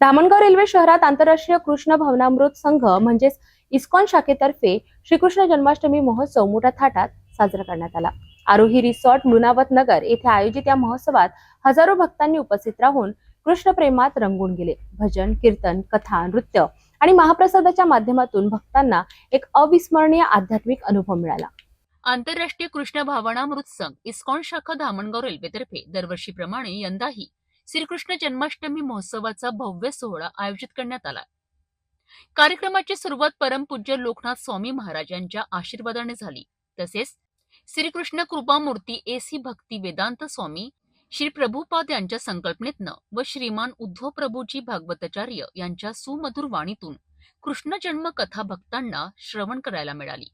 Dhamangaon railway शहरात आंतरराष्ट्रीय कृष्ण भवनामृत संघ म्हणजेच इस्कॉन शाखेतर्फे श्रीकृष्ण जन्माष्टमी महोत्सव मोठ्या थाटात साजरा करण्यात आला. आरोही रिसॉर्ट लुनावत नगर येथे आयोजित या महोत्सवात हजारो भक्तांनी उपस्थित राहून कृष्ण प्रेमात रंगून गेले. भजन कीर्तन कथा नृत्य आणि महाप्रसादाच्या माध्यमातून भक्तांना एक अविस्मरणीय आध्यात्मिक अनुभव मिळाला. आंतरराष्ट्रीय कृष्ण भावनामृत संघ इस्कॉन शाखा धामणगाव रेल्वेतर्फे दरवर्षीप्रमाणे यंदाही श्रीकृष्ण जन्माष्टमी महोत्सवाचा भव्य सोहळा आयोजित करण्यात आला. कार्यक्रमाची सुरुवात परमपूज्य लोकनाथ स्वामी महाराजांच्या आशीर्वादाने झाली. तसेच श्रीकृष्ण कृपामूर्ती एसी भक्ती वेदांत स्वामी श्री प्रभुपाद यांच्या संकल्पनेतनं व श्रीमान उद्धव प्रभूजी भागवताचार्य यांच्या सुमधुर वाणीतून कृष्ण जन्म कथा भक्तांना श्रवण करायला मिळाली.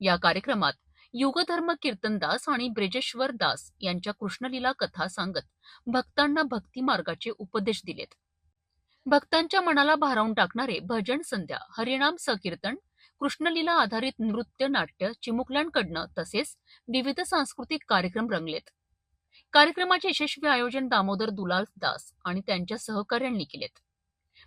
या कार्यक्रमात युगधर्म कीर्तनदास आणि ब्रेजेश्वर दास यांच्या कृष्णलीला कथा सांगत भक्तांना भक्ती मार्गाचे उपदेश दिलेत. भक्तांच्या मनाला भारावून टाकणारे भजन संध्या हरिणाम सकीर्तन कृष्णलीला आधारित नृत्य नाट्य चिमुकल्यांकडनं तसेच विविध सांस्कृतिक कार्यक्रम रंगलेत. कार्यक्रमाचे यशस्वी आयोजन दामोदर दुलाल दास आणि त्यांच्या सहकार्यांनी केलेत.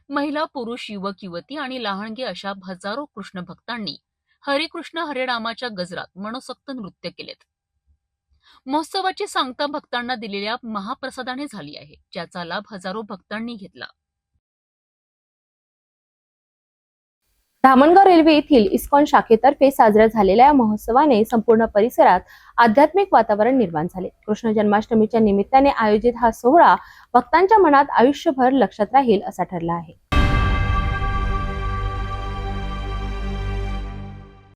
महिला पुरुष युवक युवती आणि लहानगे अशा हजारो कृष्ण भक्तांनी हरिकृष्ण कृष्ण गजरात मनसोक्त नृत्य केलेत. महोत्सवाची सांगता भक्तांना दिलेल्या महाप्रसादाने झाली आहे ज्याचा लाभ हजारो भक्तांनी घेतला. धामणगाव रेल्वे येथील इस्कॉन शाखेतर्फे साजऱ्या झालेल्या या महोत्सवाने संपूर्ण परिसरात आध्यात्मिक वातावरण निर्माण झाले. कृष्ण जन्माष्टमीच्या निमित्ताने आयोजित हा सोहळा भक्तांच्या मनात आयुष्यभर लक्षात राहील असा ठरला आहे.